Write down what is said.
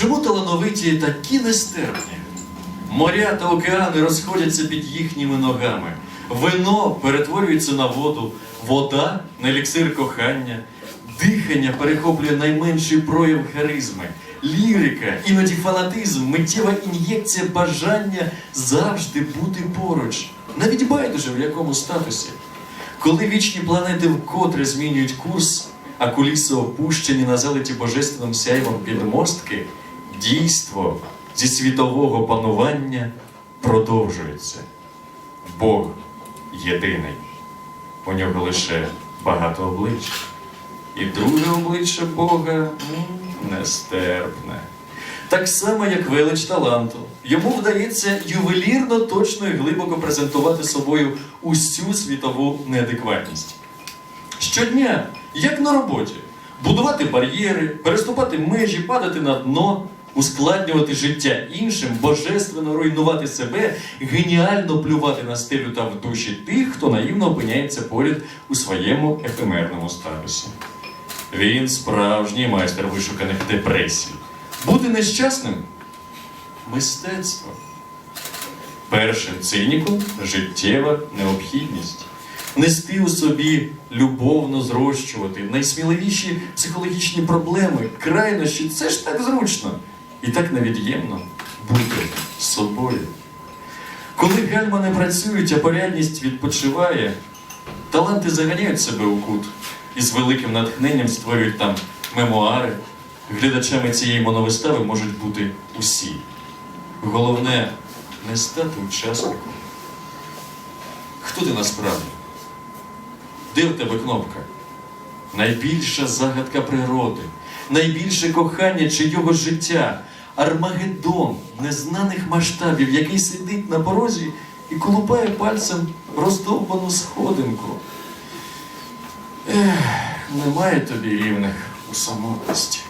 Чому талановиті такі нестерпні? Моря та океани розходяться під їхніми ногами. Вино перетворюється на воду, вода на еліксир кохання, дихання перехоплює найменший прояв харизми, лірика, іноді фанатизм, миттєва ін'єкція бажання завжди бути поруч, навіть байдуже в якому статусі. Коли вічні планети вкотре змінюють курс, а куліси опущені на залиті божественним сяйвом підмостки, дійство зі світового панування продовжується. Бог єдиний. У нього лише багато облич. І друге обличчя Бога нестерпне. Так само, як велич таланту. Йому вдається ювелірно, точно і глибоко презентувати собою усю світову неадекватність. Щодня, як на роботі, будувати бар'єри, переступати межі, падати на дно, ускладнювати життя іншим, божественно руйнувати себе, геніально плювати на стелю та в душі тих, хто наївно опиняється поряд у своєму ефемерному статусі. Він справжній майстер вишуканих депресій. Бути нещасним мистецтво. Першим циніком життєва необхідність. Нести у собі любовно зрощувати найсміливіші психологічні проблеми, крайнощі це ж так зручно і так невід'ємно бути собою. Коли гальма не працюють, а порядність відпочиває, таланти заганяють себе у кут і з великим натхненням створюють там мемуари. Глядачами цієї моновистави можуть бути усі. Головне не стати учасником. Хто ти насправді? Де в тебе кнопка? Найбільша загадка природи, найбільше кохання чи його життя, Армагеддон незнаних масштабів, який сидить на порозі і колупає пальцем роздовбану сходинку. Ех, немає тобі рівних у самотності.